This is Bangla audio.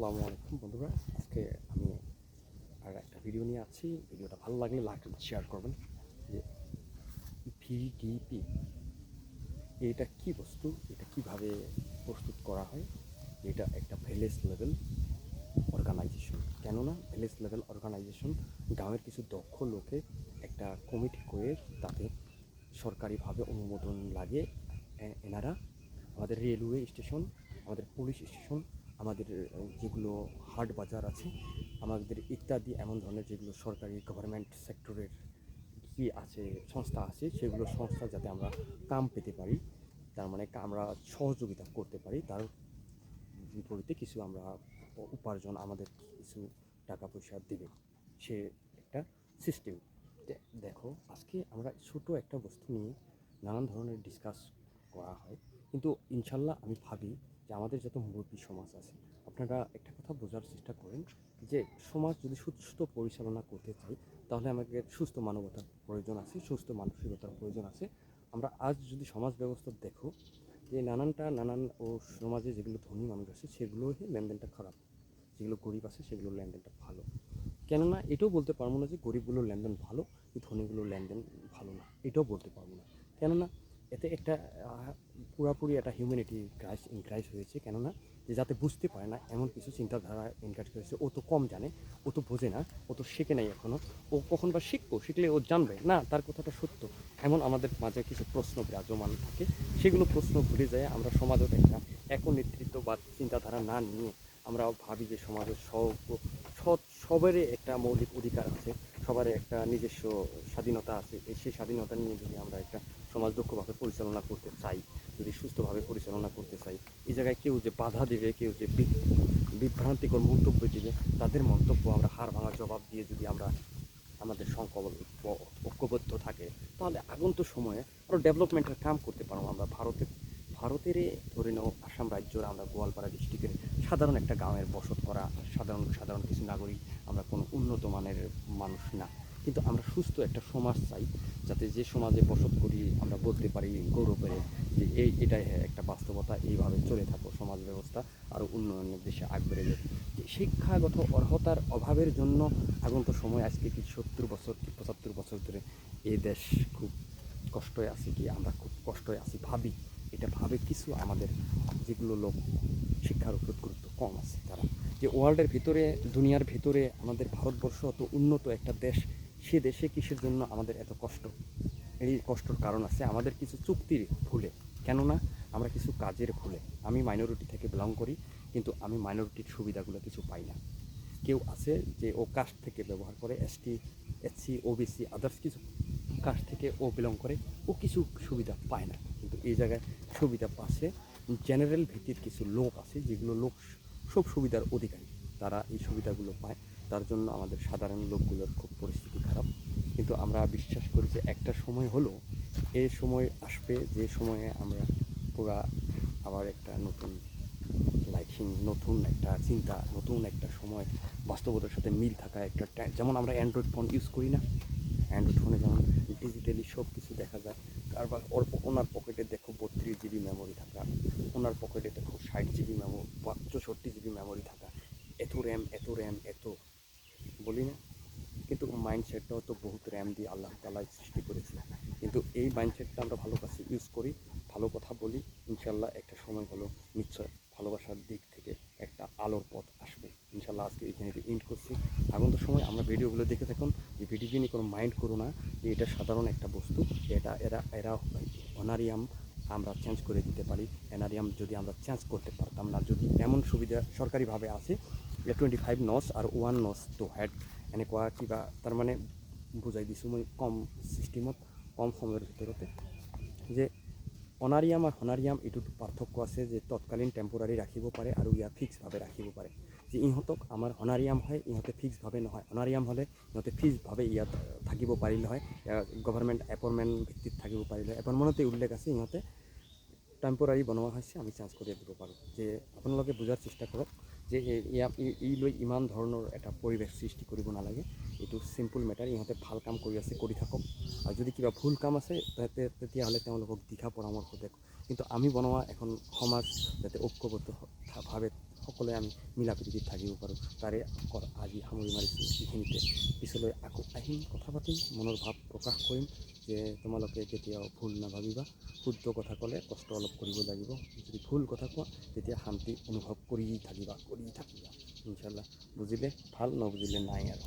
আসসালামু আলাইকুম বন্ধুরা। আজকে আমি আর একটা ভিডিও নিয়ে আছি। ভিডিওটা ভালো লাগলে লাইক শেয়ার করবেন। যে ভিডিপি এটা কি বস্তু? এটা কীভাবে প্রস্তুত করা হয়? এটা একটা ভিলেজ লেভেল অর্গানাইজেশন কেননা ভিলেজ লেভেল অর্গানাইজেশন গ্রামের কিছু দক্ষ লোকে একটা কমিটি করে তাতে সরকারিভাবে অনুমোদন লাগে। এনারা আমাদের রেলওয়ে স্টেশন আমাদের পুলিশ স্টেশন আমাদের যেগুলো হাট বাজার আছে, আমাদের ইত্যাদি, এমন ধরনের যেগুলো সরকারি গভর্নমেন্ট সেক্টরের কি আছে, সংস্থা আছে, সেগুলো সংস্থা যাতে আমরা কাম পেতে পারি, তার মানে আমরা সহযোগিতা করতে পারি, তার বিপরীতে কিছু আমরা উপার্জন, আমাদের কিছু টাকা পয়সা দেবে, সে একটা সিস্টেম দেখো, আজকে আমরা ছোট একটা বস্তু নিয়ে নানান ধরনের ডিসকাস করা হয়, কিন্তু ইনশাল্লাহ আমি ভাবি যে আমাদের যত মুরব্বী সমাজ আছে, আপনারা একটা কথা বোঝার চেষ্টা করেন যে সমাজ যদি সুস্থ পরিচালনা করতে চাই তাহলে আমাদের সুস্থ মানবতার প্রয়োজন আছে, সুস্থ মানসিকতার প্রয়োজন আছে। আমরা আজ যদি সমাজ ব্যবস্থা দেখো, যে নানানটা নানান ও সমাজে যেগুলো ধনী মানুষ আছে সেগুলোর লেনদেনটা খারাপ। যেগুলো গরিব আছে, সেগুলোর লেনদেনটা ভালো। কেননা এটাও বলতে পারব না যে গরিবগুলোর লেনদেন ভালো ধনীগুলোর লেনদেন ভালো না, এটাও বলতে পারব না। কেননা এতে একটা পুরাপুরি একটা হিউম্যানিটি ক্রাইস ইনক্রাইজ হয়েছে। কেননা, যে যাতে বুঝতে পারে না, এমন কিছু চিন্তাধারা ইনকাজ করেছে ও তো কম জানে, ও তো বোঝে না, ও তো শেখে নাই এখনও ও কখন বা শিখব, শিখলে ও জানবে, না, তার কথাটা সত্য। এমন আমাদের মাঝে কিছু প্রশ্ন বিরাজমান থাকে। সেগুলো প্রশ্ন ঘুরে যায়, আমরা সমাজত একটা এক নেতৃত্ব বা চিন্তাধারা না নিয়ে আমরা ভাবি যে সমাজের সব সব, সবারই একটা মৌলিক অধিকার আছে, সবারই একটা নিজস্ব স্বাধীনতা আছে। সেই স্বাধীনতা নিয়ে যদি আমরা একটা সমাজ দক্ষভাবে পরিচালনা করতে চাই, যদি সুস্থভাবে পরিচালনা করতে চাই, এই জায়গায় কেউ যে বাধা দেবে, কেউ যে বিভ্রান্তিকর মন্তব্য দেবে, তাদের মন্তব্য আমরা হার ভাঙা জবাব দিয়ে যদি আমরা আমাদের সংকল্প ঐক্যবদ্ধ থাকে, তাহলে আগন্ত সময়ে আরও ডেভেলপমেন্টের কাম করতে পারব আমরা ভারতের ভারতের ধরে নাও আসাম রাজ্যের আমরা গোয়ালপাড়া ডিস্ট্রিক্টের সাধারণ একটা গ্রামের বসত করা, সাধারণ সাধারণ কিছু নাগরিক, আমরা কোনো উন্নত মানের মানুষ না। কিন্তু আমরা সুস্থ একটা সমাজ চাই, যাতে যে সমাজে বসত করি, আমরা বলতে পারি গৌরবের যে এই, এটাই একটা বাস্তবতা, এইভাবে চলে থাকো সমাজ ব্যবস্থা আরও উন্নয়নের দেশে আগ বেড়ে যাবে শিক্ষাগত অর্হতার অভাবের জন্য আগন্ত সময় আজকে কি সত্তর বছর কি পঁচাত্তর বছর ধরে এই দেশ খুব কষ্টে আছে কি, আমরা খুব কষ্টে আছি ভাবি। এটা ভাবে কিছু আমাদের যেগুলো লোক শিক্ষার উপর গুরুত্ব কম আছে তারা। যে ওয়ার্ল্ডের ভিতরে, দুনিয়ার ভিতরে আমাদের ভারতবর্ষ অত উন্নত একটা দেশ সে দেশে কিসের জন্য আমাদের এত কষ্ট? এই কষ্টর কারণ আছে আমাদের কিছু চুক্তির ভুলে। কেননা, আমরা কিছু কাজের ভুলে। আমি মাইনরিটি থেকে বিলং করি, কিন্তু আমি মাইনরিটির সুবিধাগুলো কিছু পাই না। কেউ আছে যে ও কাস্ট থেকে ব্যবহার করে এসটি এসসি ওবিসি আদার্স কিছু কাস্ট থেকে ও বিলং করে, ও কিছু সুবিধা পায় না। কিন্তু এই জায়গায় সুবিধা পাচ্ছে জেনারেল ভিত্তির কিছু লোক আছে, যেগুলো লোক সব সুবিধার অধিকারী। তারা এই সুবিধাগুলো পায়। তার জন্য আমাদের সাধারণ লোকগুলোর খুব কিন্তু আমরা বিশ্বাস করি যে একটা সময় হলো এই সময় আসবে, যে সময়ে আমরা পুরা আবার একটা নতুন লাইফিং নতুন একটা চিন্তা, নতুন একটা সময়, বাস্তবতার সাথে মিল থাকা একটা যেমন আমরা অ্যান্ড্রয়েড ফোন ইউজ করি না অ্যান্ড্রয়েড ফোনে যেমন ডিজিটালি সব কিছু দেখা যায় কারবার ওর ওনার পকেটে দেখো বত্রিশ জিবি মেমোরি থাকা, ওনার পকেটে দেখো ষাট জিবি মেমো চৌষট্টি জিবি মেমোরি থাকা, এত র্যাম এত র্যাম এত, বলি না? মাইন্ডসেটটাও তো বহুত র্যাম দিয়ে আল্লাহ তালাই সৃষ্টি করেছে। কিন্তু এই মাইন্ডসেটটা আমরা ভালো কাছে ইউজ করি, ভালো কথা বলি ইনশাল্লাহ একটা সময় হলো নিশ্চয় ভালোবাসার দিক থেকে একটা আলোর পথ আসবে। ইনশাল্লাহ আজকে এখানে ইন্ড করছি। আগন্ত সময়, আমরা ভিডিওগুলো দেখে থাকুন। যে ভিডিও নিয়ে কোনো মাইন্ড করো না, যে এটা সাধারণ একটা বস্তু, এটা এরা এরা অনারিয়াম আমরা চেঞ্জ করে দিতে পারি। অ্যানারিয়াম যদি আমরা চেঞ্জ করতে পারতাম না, যদি এমন সুবিধা সরকারিভাবে আছে টুৱেণ্টি ফাইভ নস আর ওয়ান নস টু হেড এনেকুৱা কিবা তাৰমানে বুজাই দিছোঁ মই কম ছিষ্টেমত, কম সময়ৰ ভিতৰতে, যে অনাৰিয়াম আৰু সনাৰিয়াম এইটোত পাৰ্থক্য আছে যে তৎকালীন টেম্পৰাৰী ৰাখিব পাৰে আৰু ইয়াত ফিক্সভাৱে ৰাখিব পাৰে। যে ইহঁতক আমাৰ অনাৰিয়াম হয়, ইহঁতে ফিক্সভাৱে নহয়। অনাৰিয়াম হ'লে ইহঁতে ফিক্সভাৱে ইয়াত থাকিব পাৰিলে হয়। গভৰ্ণমেণ্ট এপইণ্টমেণ্ট ভিত্তিত থাকিব পাৰিলে এপইণ্টমেণ্টতে উল্লেখ আছে, ইহঁতে টেম্পৰাৰী বনোৱা হৈছে, আমি চেঞ্জ কৰি দিব পাৰোঁ। যে আপোনালোকে বুজাৰ চেষ্টা কৰক। যে ই- লৈ ইমান ধৰণৰ এটা পৰিৱেশ সৃষ্টি কৰিব নালাগে। এইটো চিম্পুল মেটাৰ ইহঁতে ভালো কাম কৰি আছে, কৰি থাকক। আৰু যদি কিবা ভুল কাম আছে তাতে তেতিয়াহ'লে তেওঁলোকক দেখ পৰামৰ্শ কিন্তু আমি বনোৱা এখন সমাজ যাতে ঐক্যবদ্ধভাৱে সকলোৱে আমি মিলা প্ৰীতিত থাকিব পাৰোঁ তাৰে আকৰ আজি সামৰি মাৰিছোঁ এইখিনিতে পিছলৈ আকৌ আহিম, কথা পাতিম, মনৰ ভাৱ প্ৰকাশ কৰিম যে তোমালোকে কেতিয়াও ভুল নাভাবিবা। শুদ্ধ কথা ক'লে কষ্ট অলপ কৰিব লাগিব। যদি ভুল কথা কোৱা, তেতিয়া শান্তি অনুভৱ কৰি থাকিবা কৰি থাকিবা। ইনশাল্লাহ বুজিলে ভালো, নবুজিলে নাই আৰু।